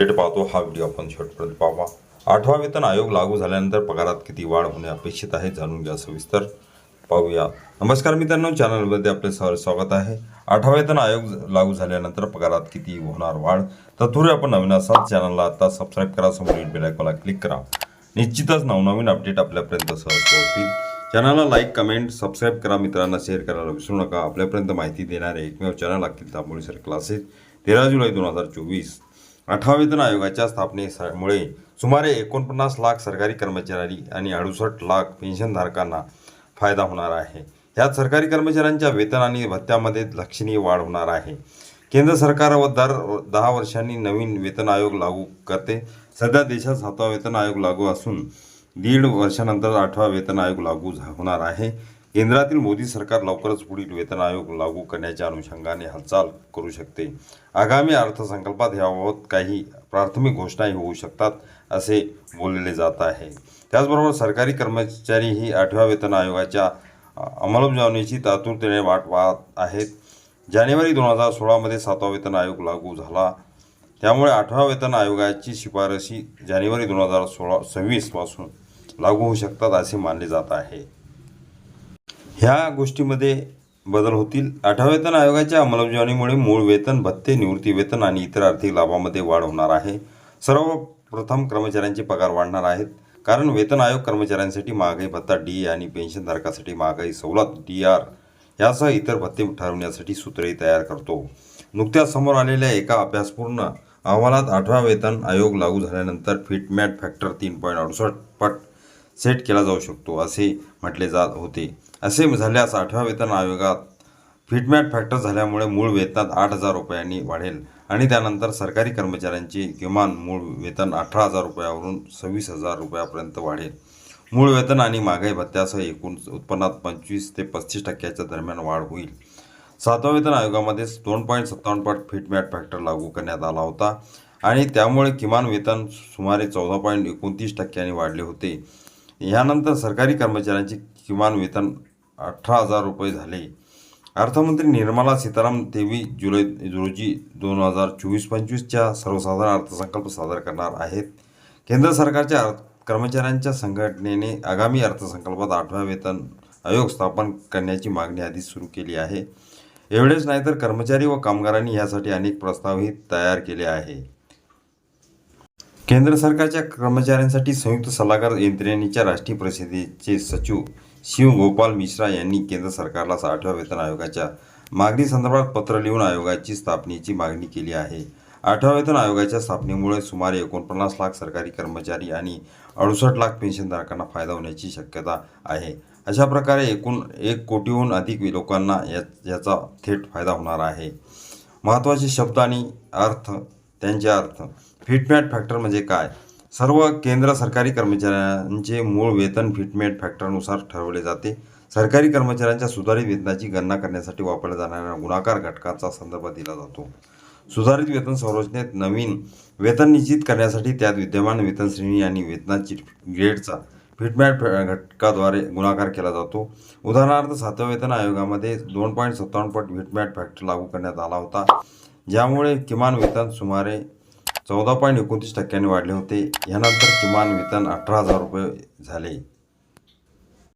थेट पाहतो हा व्हिडिओ आपण शेवटपर्यंत पाहावा आठवा वेतन आयोग लागू झाल्यानंतर पगारात किती वाढ होणे अपेक्षित आहे जाणून घ्या सविस्तर. पाहूया. नमस्कार मित्रांनो चॅनलमध्ये आपले सर स्वागत आहे. आठवा वेतन आयोग लागू झाल्यानंतर पगारात किती होणार वाढ? तत्पूर्वी आपण नवीन असाल चॅनलला आता सबस्क्राईब करा समोर बेल क्लिक करा. निश्चितच नवनवीन अपडेट आपल्यापर्यंत सहज पोहोचतील. चॅनलला लाईक कमेंट सबस्क्राईब करा मित्रांना शेअर करायला विसरू नका. आपल्यापर्यंत माहिती देणारे एकमेव channel Akhil Tamboli sir classes तेरा जुलै दोन हजार चोवीस. अठरा वेतन आयोगाच्या स्थापनेमुळे सुमारे एकोणपन्नास लाख सरकारी कर्मचारी आणि अडुसष्ट लाख पेन्शनधारकांना फायदा होणार आहे. यात सरकारी कर्मचाऱ्यांच्या वेतन आणि भत्त्यामध्ये लक्षणीय वाढ होणार आहे. केंद्र सरकार व दर दहा वर्षांनी नवीन वेतन आयोग लागू करते. सध्या देशात सातवा वेतन आयोग लागू असून दीड वर्षानंतर आठवा वेतन आयोग लागू झा- होणार आहे. केंद्रातील मोदी सरकार लवकरच पुढील वेतन आयोग लागू करण्याच्या अनुषंगाने हालचाल करू शकते. आगामी अर्थसंकल्पात याबाबत काही प्राथमिक घोषणाही होऊ शकतात असे बोलले जात आहे. त्याचबरोबर सरकारी कर्मचारीही आठव्या वेतन आयोगाच्या अंमलबजावणीची तातुरतेने वाट पाहत आहेत. जानेवारी दोन हजार सोळामध्ये सातवा वेतन आयोग लागू झाला. त्यामुळे आठव्या वेतन आयोगाची शिफारशी जानेवारी दोन हजार सोळा सव्वीसपासून लागू होऊ शकतात असे मानले जात आहे. ह्या गोष्टीमध्ये बदल होतील. आठव्या वेतन आयोगाच्या अंमलबजावणीमुळे मूळ वेतन भत्ते निवृत्ती वेतन आणि इतर आर्थिक लाभामध्ये वाढ होणार आहे. सर्वप्रथम कर्मचाऱ्यांचे पगार वाढणार आहेत. कारण वेतन आयोग कर्मचाऱ्यांसाठी महागाई भत्ता डी आणि पेन्शनधारकासाठी महागाई सवलत डी आर यासह इतर भत्ते ठरवण्यासाठी सूत्रही तयार करतो. नुकत्याच समोर आलेल्या एका अभ्यासपूर्ण अहवालात आठवा वेतन आयोग लागू झाल्यानंतर फिटमॅट फॅक्टर तीन पॉईंट अडुसष्ट पट सेट केला जाऊ शकतो असे म्हटले जात होते. असे झाल्यास आठव्या वेतन आयोगात फिटमॅट फॅक्टर झाल्यामुळे मूळ वेतनात आठ हजार रुपयांनी वाढेल आणि त्यानंतर सरकारी कर्मचाऱ्यांचे किमान मूळ वेतन अठरा हजार रुपयावरून सव्वीस हजार रुपयापर्यंत वाढेल. मूळ वेतन आणि महागाई भत्त्यासह एकूण उत्पन्नात पंचवीस ते पस्तीस टक्क्याच्या दरम्यान वाढ होईल. सातव्या वेतन आयोगामध्ये दोन पॉईंट सत्तावन्न पट फिटमॅट फॅक्टर लागू करण्यात आला होता आणि त्यामुळे किमान वेतन सुमारे चौदा पॉईंट एकोणतीस टक्क्यांनी वाढले होते. यानंतर सरकारी कर्मचाऱ्यांचे किमान वेतन अठरा हजार रुपये झाले. अर्थमंत्री निर्मला सीताराम तेवीस जुलै रोजी दोन हजार चोवीस पंचवीसच्या सर्वसाधारण अर्थसंकल्प सादर करणार आहेत. केंद्र सरकारच्या अर्थ कर्मचाऱ्यांच्या संघटनेने आगामी अर्थसंकल्पात आठव्या वेतन आयोग स्थापन करण्याची मागणी आधीच सुरू केली आहे. एवढेच नाही तर कर्मचारी व कामगारांनी यासाठी अनेक प्रस्तावही तयार केले आहे. केंद्र सरकारच्या कर्मचाऱ्यांसाठी संयुक्त सल्लागार यंत्रणेच्या राष्ट्रीय परिषदेचे सचिव शिव गोपाल मिश्रा यांनी केंद्र सरकारला आठव्या वेतन आयोगाच्या मागणी संदर्भात पत्र लिहून आयोगाची स्थापनेची मागणी केली आहे. आठव्या वेतन आयोगाच्या स्थापनेमुळे सुमारे एकोणपन्नास लाख सरकारी कर्मचारी आणि अडुसष्ट लाख पेन्शनधारकांना फायदा होण्याची शक्यता आहे. अशा प्रकारे एकूण एक कोटीहून अधिक लोकांना या याचा थेट फायदा होणार आहे. महत्त्वाचे शब्द आणि अर्थ त्यांचे अर्थ. फिटमॅट फॅक्टर म्हणजे काय? सर्व केंद्र सरकारी कर्मचाऱ्यांचे मूळ वेतन फिटमॅट फॅक्टरनुसार ठरवले जाते. सरकारी कर्मचाऱ्यांच्या सुधारित वेतनाची गणना करण्यासाठी वापरल्या जाणाऱ्या गुणाकार घटकाचा संदर्भ दिला जातो. सुधारित वेतन संरचनेत नवीन वेतन निश्चित करण्यासाठी त्यात विद्यमान वेतन श्रेणी आणि वेतनाची ग्रेडचा फिटमॅट घटकाद्वारे गुणाकार केला जातो. उदाहरणार्थ सातव्या वेतन आयोगामध्ये दोन पॉईंट सत्तावन्न पट फिटमॅट फॅक्टर लागू करण्यात आला होता ज्यामुळे किमान वेतन सुमारे चौदा पॉईंट एकोणतीस टक्क्यांनी वाढले होते. यानंतर किमान वेतन अठरा हजार रुपये झाले.